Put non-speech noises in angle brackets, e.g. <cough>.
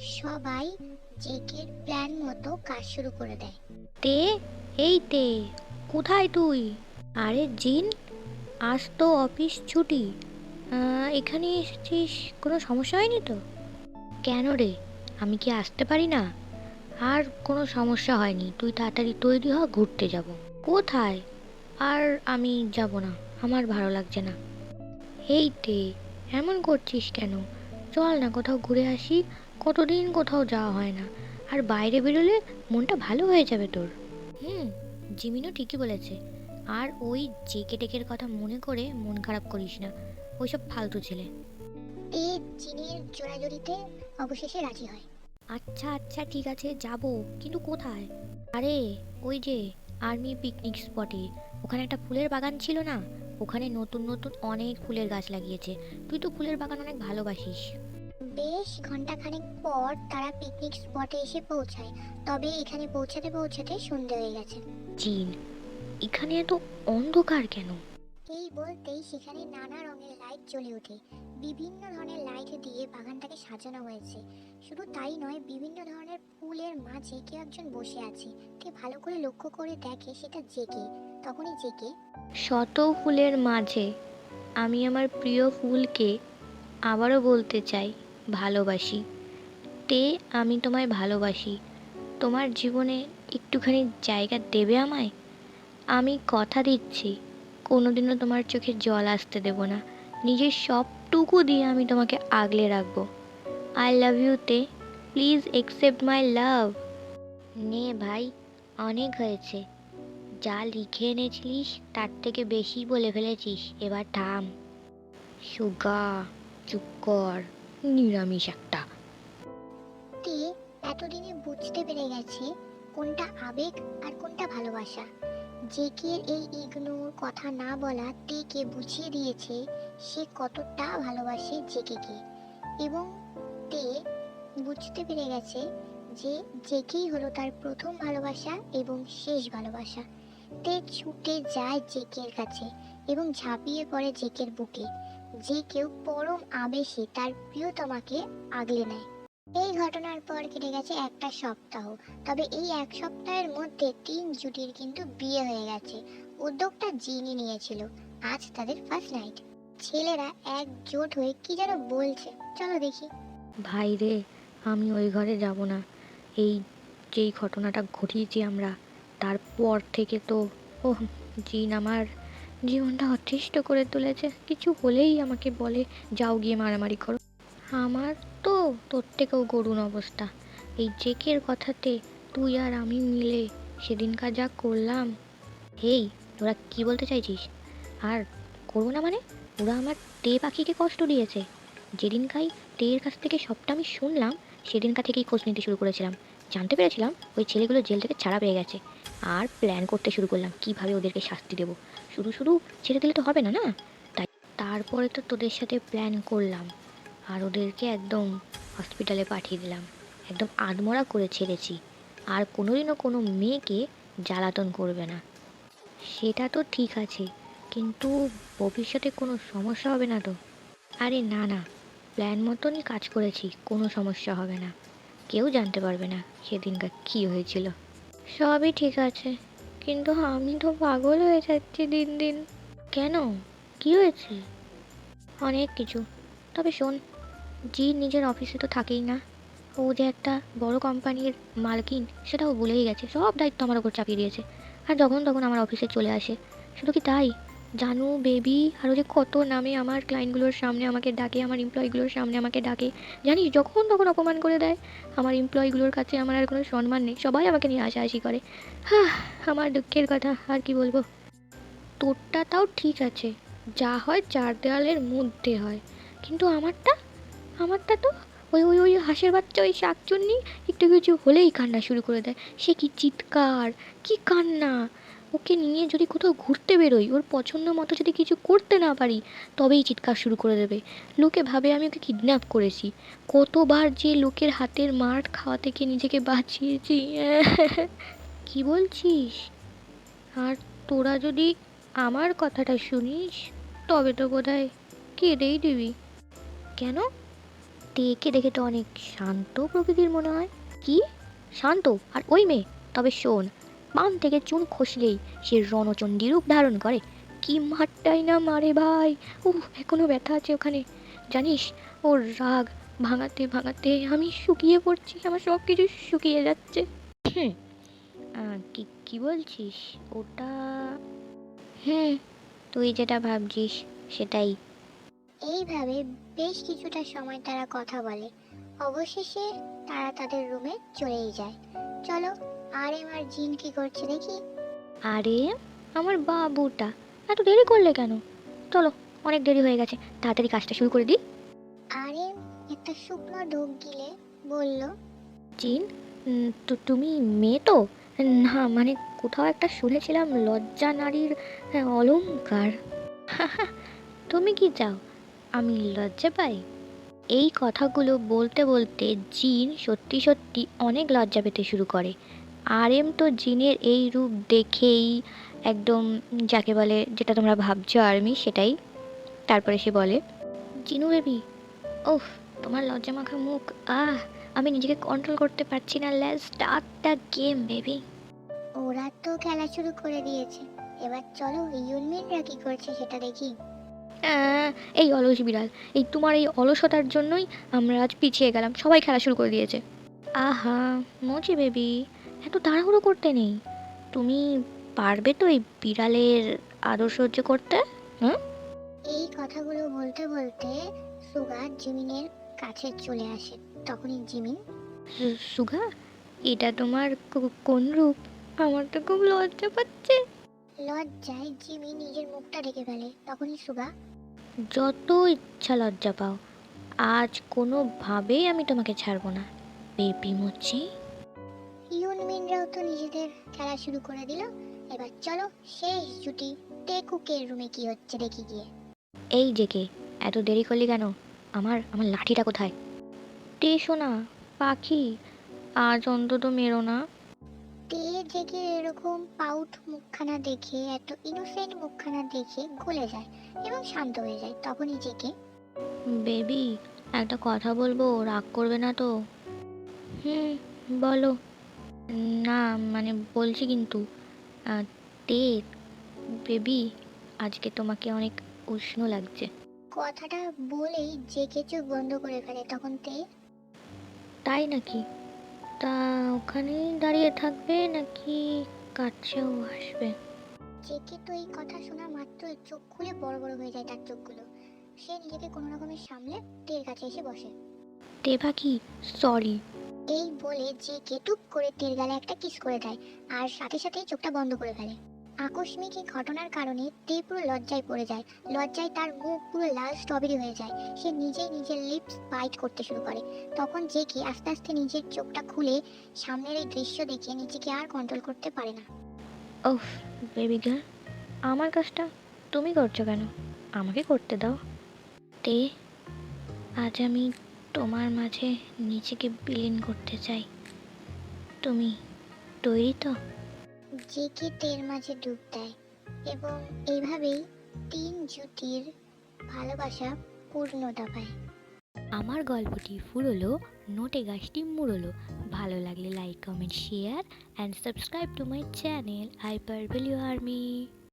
সবাই জেকের প্ল্যান মতো কাজ শুরু করে দেয়। তে, এই তে, কোথায় তুই? আরে জিন, আজ তো অফিস ছুটি। এখানে এসেছিস? কোনো সমস্যা হয়নি তো? কেন রে? আমি কি আসতে পারি না? আর কোনো সমস্যা হয়নি। তুই তাড়াতাড়ি তৈরি হ, ঘুরতে যাব। কোথায়? আর আমি যাব না। আমার ভালো লাগছে না। এই তে, এমন করছিস কেন? চল না কোথাও ঘুরে আসি। কতদিন কোথাও যাওয়া হয় না। আর বাইরে বেরোলে মনটা ভালো হয়ে যাবে তোর। হুম জিমিনও ঠিকই বলেছে। আর ওই জেকে টেকের কথা মনে করে মন খারাপ করিস না। ওইসব ফালতু ছেলে। জোড়াজড়িতে অবশেষে রাজি হয়। আচ্ছা আচ্ছা ঠিক আছে যাব। কিন্তু কোথায়? আরে ওই যে আর্মি পিকনিক স্পটে। ওখানে একটা ফুলের বাগান ছিল না? ওখানে নতুন নতুন অনেক ফুলের গাছ লাগিয়েছে। তুই তো ফুলের বাগান অনেক ভালোবাসিস। বেশ ঘন্টাখানেক পর তারা পিকনিক স্পটে এসে পৌঁছায়। তবে এখানে পৌঁছাতে পৌঁছাতে সন্ধে হয়ে গেছে। জিন এখানে এত অন্ধকার কেন? এই বলতেই সেখানে নানা রঙের লাইট জ্বলে ওঠে। বিভিন্ন ধরনের লাইট দিয়ে বাগানটাকে সাজানো হয়েছে। শুধু তাই নয় বিভিন্ন ধরনের ফুলের মাঝে কেউ একজন বসে আছে। কে ভালো করে লক্ষ্য করে দেখে সেটা জেকে তখনই জেকে শত ফুলের মাঝে আমি আমার প্রিয় ফুলকে আবারও বলতে চাই। ভালোবাসি। তে আমি তোমায় ভালোবাসি। তোমার জীবনে একটুখানি জায়গা দেবে আমায়? আমি কথা দিচ্ছি। কোনোদিনও তোমার চোখে জল আসতে দেব না। নিজের সবটুকু দিয়ে আমি তোমাকে আগলে রাখব। আই লাভ ইউ তে। প্লিজ একসেপ্ট মাই লাভ নে ভাই, অনেক হয়েছে। যা লিখে এনেছিলিস, তার থেকে বেশি বলে ফেলেছিস। এবার থাম। সুগা, চুপ কর। নিরামিষ একটা। তে, এতদিনে বুঝতে পেরে গেছে কোনটা আবেগ আর কোনটা ভালোবাসা। জেকের এই ইগনোর কথা না বলা তেকে বুঝিয়ে দিয়েছে সে কতটা ভালোবাসে জেকেকে এবং তে বুঝতে পেরে গেছে যে জেকেই হলো তার প্রথম ভালোবাসা এবং শেষ ভালোবাসা। তে ছুটে যায় জেকের কাছে এবং ঝাঁপিয়ে পড়ে জেকের বুকে। যে কেউ পরম আবেশে তার প্রিয়তমাকে আগলে নেয়। এই ঘটনার পর কেটে গেছে একটা সপ্তাহ। তবে এই এক সপ্তাহের মধ্যে তিন জুটির কিন্তু বিয়ে হয়ে গেছে। উদ্যোগটা জিনি নিয়েছিল, আজ তাদের ফার্স্ট নাইট ছেলেরা একজোট হয়ে কি যেন বলছে, চলো দেখি। ভাই রে, আমি ওই ঘরে যাব না। এই যেই ঘটনাটা ঘটিয়েছি আমরা, তারপর থেকে তো ও জিন আমার। জীবনটা অতিষ্ঠ করে তুলেছে। কিছু হলেই আমাকে বলে, যাও গিয়ে মারামারি করো। আমার তো তোর থেকেও করুণ অবস্থা। এই জেকের কথাতে তুই আর আমি মিলে সেদিনকার যা করলাম, হেই, তোরা কি বলতে চাইছিস? আর করব না মানে? ওরা আমার তে পাখিকে কষ্ট দিয়েছে। যেদিনকাই টের কাছ থেকে সবটা আমি শুনলাম সেদিনকা থেকেই খোঁজ নিতে শুরু করেছিলাম। জানতে পেরেছিলাম ওই ছেলেগুলো জেল থেকে ছাড়া পেয়ে গেছে। আর প্ল্যান করতে শুরু করলাম, কীভাবে ওদেরকে শাস্তি দেবো? শুধু শুধু ছেড়ে দিলে তো হবে না না? তাই তারপরে তো তোদের সাথে প্ল্যান করলাম। আর ওদেরকে একদম হসপিটালে পাঠিয়ে দিলাম। একদম আদমরা করে ছেড়েছি। আর কোনোদিনও কোনো মেয়েকে জ্বালাতন করবে না। সেটা তো ঠিক আছে, কিন্তু ভবিষ্যতে কোনো সমস্যা হবে না তো? আরে না না। প্ল্যান মতনই কাজ করেছি, কোনো সমস্যা হবে না। কেউ জানতে পারবে না সেদিনকার কী হয়েছিল। সবই ঠিক আছে। কিন্তু আমি তো পাগল হয়ে যাচ্ছি দিন দিন। কেন? কি হয়েছে? অনেক কিছু। তবে শোন জি নিজের অফিসে তো থাকেই না। ও যে একটা বড় কোম্পানির মালকিন, সেটাও ভুলেই গেছে। সব দায়িত্ব আমার ওপর চাপিয়ে দিয়েছে। আর যখন তখন আমার অফিসে চলে আসে। শুধু কি তাই? জানু, বেবি আরও যে কত নামে আমার ক্লায়েন্টগুলোর সামনে আমাকে ডাকে, আমার এমপ্লয়িগুলোর সামনে আমাকে ডাকে। জানিস, যখন তখন অপমান করে দেয়। আমার এমপ্লয়িগুলোর কাছে আমার আর কোনো সম্মান নেই। সবাই আমাকে নিয়ে হাসাহাসি করে। হ্যাঁ আমার দুঃখের কথা, আর কি বলব? তোরটা তাও ঠিক আছে। যা হয় চার দেওয়ালের মধ্যে হয়। কিন্তু আমারটা? আমারটা তো ওই ওই ওই হাঁসের বাচ্চা, ওই শাকচুন্নি একটু কিছু হলেই কান্না শুরু করে দেয়। সে কি চিৎকার, কি কান্না? ওকে নিয়ে যদি কোথাও ঘুরতে বেরোই, ওর পছন্দ মতো যদি কিছু করতে না পারি, তবেই চিৎকার শুরু করে দেবে। লোকে ভাবে আমি ওকে কিডন্যাপ করেছি। কতবার যে লোকের হাতের মার খাওয়া থেকে নিজেকে বাঁচিয়েছি, <laughs> কি বলছিস? আর তোরা যদি আমার কথাটা শুনিস, তবে তো বোধ বোধহয় কেঁদেই দিবি। কেন? তেকে দেখে তো অনেক শান্ত প্রকৃতির মনে হয়। কি? শান্ত? আর ওই মেয়ে? তবে শোন পান থেকে চুন খসলেই সে রণচণ্ডী রূপ ধারণ করে। কি মারটাই না মারে ভাই? ও এখনও ব্যথা আছে ওখানে। জানিস ওর রাগ ভাঙাতে ভাঙাতে আমি শুকিয়ে পড়ছি আমার সব কিছু শুকিয়ে যাচ্ছে। আহ, কি কি বলছিস? ওটা হুম তুই যেটা ভাবছিস সেটাই। এইভাবে বেশ কিছুটা সময় তারা কথা বলে। অবশেষে তারা তাদের রুমে চলেই যায়। চলো আর এম আর জিন কি করছে দেখি? আরে আমার বাবুটা এত দেরি করলে কেন? চলো অনেক দেরি হয়ে গেছে তাড়াতাড়ি কাজটা শুরু করে দিই। আর একটা শুকনো ঢোক গিলে বলল জিন তো তুমি মেয়ে তো? না মানে কোথাও একটা শুনেছিলাম লজ্জা নারীর আহ, অলংকার। তুমি কি চাও আমি লজ্জা পাই? এই কথাগুলো বলতে বলতে জিন সত্যি সত্যি অনেক লজ্জা পেতে শুরু করে। আর এম তো জিনের এই রূপ দেখেই একদম যাকে বলে, যেটা তোমরা ভাবছ আর্মি, সেটাই। তারপরে সে বলে, জিনু বেবি ওহ তোমার লজ্জা মাখা মুখ আহ, আমি নিজেকে কন্ট্রোল করতে পারছি না let's start the game baby ওরা তো খেলা শুরু করে দিয়েছে। এবার চলো ইউনমিনরা কি করছে সেটা দেখি। এই অলস বিড়াল। এই তোমার এই অলসতার জন্যই আমরা আজ পিছিয়ে গেলাম। সবাই খেলা শুরু করে দিয়েছে। আহা মজি বেবি। এত তাড়াহুড়ো করতে নেই। তুমি পারবে তো এই বিড়ালের আদর সহ্য করতে? হুম? এই কথাগুলো বলতে বলতে সুগা জিমিনের কাছে চলে আসে। তখনই জিমিন সুগা এটা তোমার কোন রূপ? আমার তো খুব লজ্জা পাচ্ছে। লজ্জায় জিমি নিজের মুখটা ঢেকে ফেলে। তখনই সুগা যত ইচ্ছা লজ্জা পাও আজ কোনোভাবেই আমি তোমাকে ছাড়বো না। বেবি মুচি। ইউনমিনরাও তো নিজেদের খেলা শুরু করে দিল। এবার চলো শেষ জুটি টেকুকের রুমে কি হচ্ছে দেখি গিয়ে। এই যে কে এত দেরি করলি কেন? আমার আমার লাঠিটা কোথায়? তে শোনা পাখি আজ অন্তত মেরো না। তে জেগে এরকম পাউট মুখখানা দেখে এত ইনোসেন্ট মুখখানা দেখে গলে যায় এবং শান্ত হয়ে যায় তখনই জেগে। বেবি একটা কথা বলব রাগ করবে না তো? হুম বলো। না মানে বলছি কিন্তু তে বেবি আজকে তোমাকে অনেক উষ্ণ লাগছে। কথাটা বলেই জেগে চোখ বন্ধ করে ফেলে তখন তে। তাই নাকি? তা ওখানেই দাঁড়িয়ে থাকবে নাকি কাছেও আসবে? জেকে তো এই কথা শোনা মাত্র চোখ খুলে বড় বড় হয়ে যায় তার চোখগুলো। সে নিজেকে কোনো রকমের সামলে টের কাছে এসে বসে। দেবা কি? সরি এই বলে যে কেটুপ করে তেল গালে একটা কিস করে দেয় আর সাথে সাথে চোখটা বন্ধ করে ফেলে। আকস্মিক এই ঘটনার কারণে তে পুরো লজ্জায় পড়ে যায়। লজ্জায় তার মুখ পুরো লাল স্ট্রবেরি হয়ে যায়। সে নিজেই নিজের লিপস বাইট করতে শুরু করে। তখন যে কি আস্তে আস্তে নিজের চোখটা খুলে সামনের এই দৃশ্য দেখে নিজেকে আর কন্ট্রোল করতে পারে না। ওফ বেবি গার্ল আমার কাজটা তুমি করছ কেন? আমাকে করতে দাও। তে, আজ আমি তোমার মাঝে নিজেকে বিলীন করতে চাই। তুমি তৈরি তো? যে কি তের মাঝে ডুব দেয় এবং এইভাবেই তিন জুটির ভালোবাসা পূর্ণতা পায় আমার গল্পটি ফুরলো, নোটে গাছটি মুড়লো। ভালো লাগলে like comment share and subscribe to my channel I পারবেলিও আর্মি